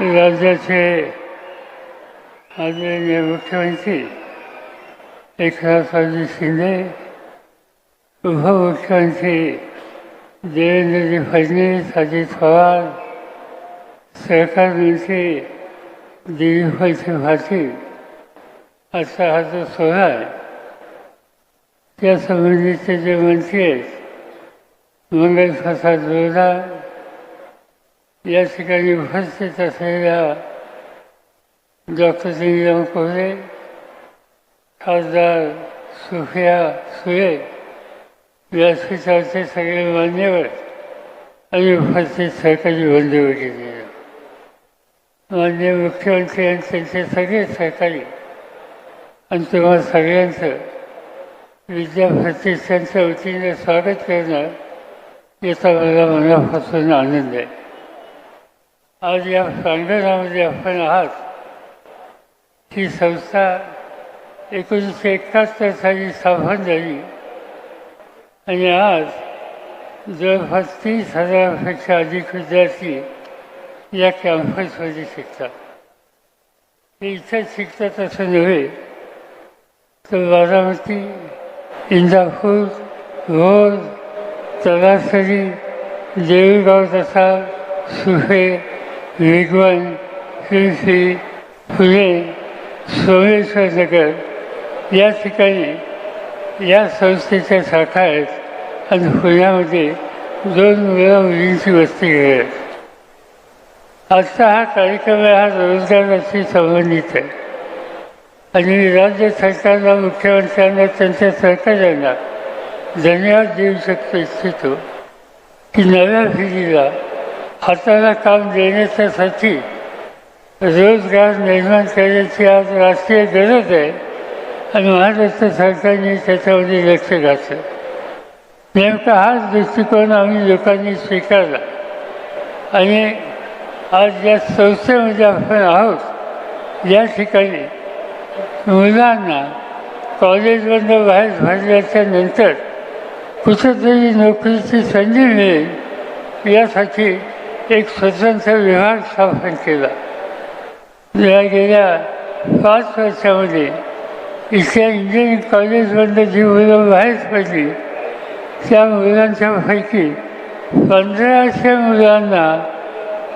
राज्याचे आदरणीय मुख्यमंत्री एकनाथरावजी शिंदे उपमुख्यमंत्री देवेंद्रजी फडणवीस अजित पवार सहकार मंत्री दिलीपभाई पाटील असा हा जो सोहळा आहे त्यासंबंधीचे जे मंत्री आहेत मंगल प्रसाद जोरदार या ठिकाणी उपस्थित असलेल्या डॉक्टर सिंगराम कोहरे खासदार सुफिया सुळे व्यासपीठाचे सगळे मान्यवर आणि उपस्थित सरकारी बंधू मान्य मुख्यमंत्री आणि त्यांचे सगळे सहकारी आणि तुम्हा सगळ्यांचं विद्या प्रतिष्ठानच्या वतीने स्वागत करणं याचा मला मनापासून आनंद आहे. आज या प्रांगणामध्ये आपण आहात ही संस्था एकोणीसशे एकाहत्तर साली स्थापन झाली. आणि आज जवळपास तीस हजारापेक्षा अधिक विद्यार्थी या कॅम्पसमध्ये शिकतात. ते इथं शिकतात असं नव्हे तर बारामती इंदापूर भोर तलासरी देऊळगाव तसा सुहे विघवन श्री फुले सोमेश्वर नगर या ठिकाणी या संस्थेच्या शाखा आहेत आणि पुण्यामध्ये दोन मुलं मुलींची वस्ती आहेत. आजचा हा कार्यक्रम हा रोजगाराशी संबंधित आहे. आणि राज्य सरकारला मुख्यमंत्र्यांना त्यांच्या सहकार्यांना धन्यवाद देऊ शकतो इच्छितो की नव्या पिढीला हाताला काम देण्याच्यासाठी रोजगार निर्माण करण्याची आज राष्ट्रीय गरज आहे आणि महाराष्ट्र सरकारने त्याच्यामध्ये लक्ष घातलं. नेमका हाच दृष्टिकोन आम्ही लोकांनी स्वीकारला. आणि आज या संस्थेमध्ये आपण आहोत या ठिकाणी मुलांना कॉलेजमधनं बाहेर भरल्याच्या नंतर कुठंतरी नोकरीची संधी मिळेल यासाठी एक स्वतंत्र विभाग स्थापन केला. या गेल्या पाच वर्षामध्ये इथल्या इंजिनिअरिंग कॉलेजमधनं जी मुलं बाहेर पडली त्या मुलांच्यापैकी पंधराशे मुलांना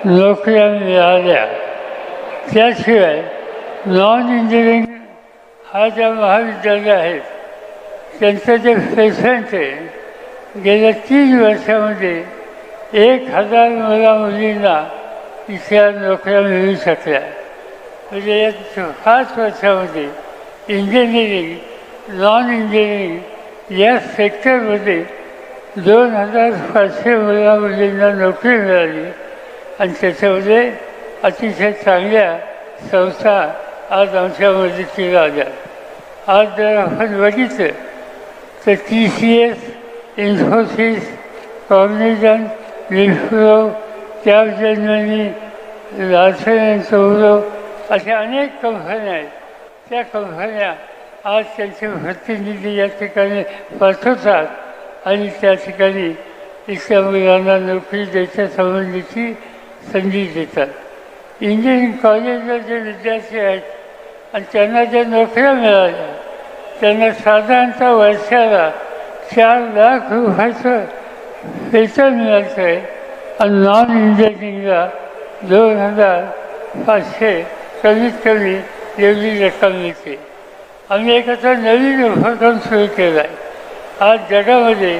नोकऱ्या मिळाल्या. त्याशिवाय नॉन इंजिनिअरिंग हा ज्या महाविद्यालय आहेत त्यांचं जे प्लेसमेंट आहे गेल्या तीन वर्षामध्ये एक हजार मुला मुलींना इथल्या नोकऱ्या मिळू शकल्या. म्हणजे या पाच वर्षामध्ये इंजिनिअरिंग नॉन इंजिनिअरिंग या सेक्टरमध्ये दोन हजार पाचशे मुला मुलींना नोकरी मिळाली. आणि त्याच्यामध्ये अतिशय चांगल्या संस्था आज आमच्या मदतीला आल्या. आज जर आपण बघितलं तर T C S Infosys Cognizant Wipro Capgemini Larsen and अशा अनेक कंपन्या आहेत. त्या कंपन्या आज त्यांचे प्रतिनिधी या ठिकाणी पाठवतात आणि त्या ठिकाणी इथल्या मुलांना नोकरी द्यायच्या संबंधीची संधी देतात. इंजिनिअरिंग कॉलेजला जे विद्यार्थी आहेत आणि त्यांना ज्या नोकऱ्या मिळाल्या त्यांना साधारणतः वर्षाला चार लाख रुपयाचं वेतन मिळायचं आहे आणि नॉन इंजिनिअरिंगला दोन हजार पाचशे कमीत कमी एवढी रक्कम मिळते आम्ही एक आता नवीन उपक्रम सुरू केला आहे आज जगामध्ये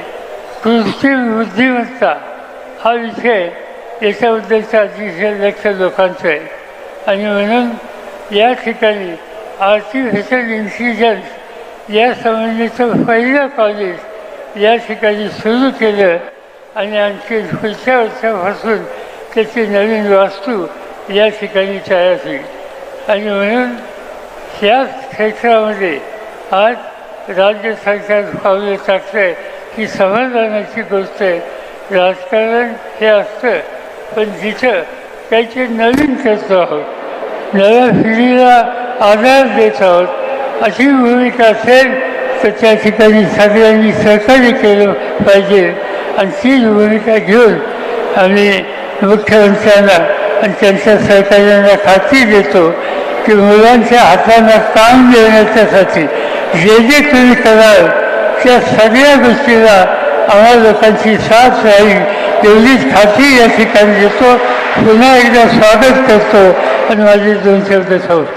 कृत्रिम बुद्धिमत्ता हा विषय याच्याबद्दलचं अतिशय लक्ष लोकांचं आहे आणि म्हणून या ठिकाणी आर्टिफिशियल इंटेलिजन्स या संबंधीचं पहिलं कॉलेज या ठिकाणी सुरू केलं आणि आणखी पुढच्या वर्षापासून त्याची नवीन वास्तू या ठिकाणी तयार होईल. आणि म्हणून याच क्षेत्रामध्ये आज राज्य सरकार पावलं टाकतं आहे ही समाधानाची गोष्ट आहे. राजकारण हे असतं पण जिथं काहीतरी नवीन करतो आहोत नव्या पिढीला आधार देत आहोत अशी भूमिका असेल तर त्या ठिकाणी सगळ्यांनी सहकार्य केलं पाहिजे. आणि तीच भूमिका घेऊन आम्ही मुख्यमंत्र्यांना आणि त्यांच्या सहकार्यांना खात्री देतो की मुलांच्या हातांना काम देण्याच्यासाठी जे जे तुम्ही कराल त्या सगळ्या गोष्टीला आम्हा लोकांची साथ राहील एवढीच खात्री या ठिकाणी देतो. पुन्हा एकदा स्वागत करतो आणि माझे दोन शब्द सांगतो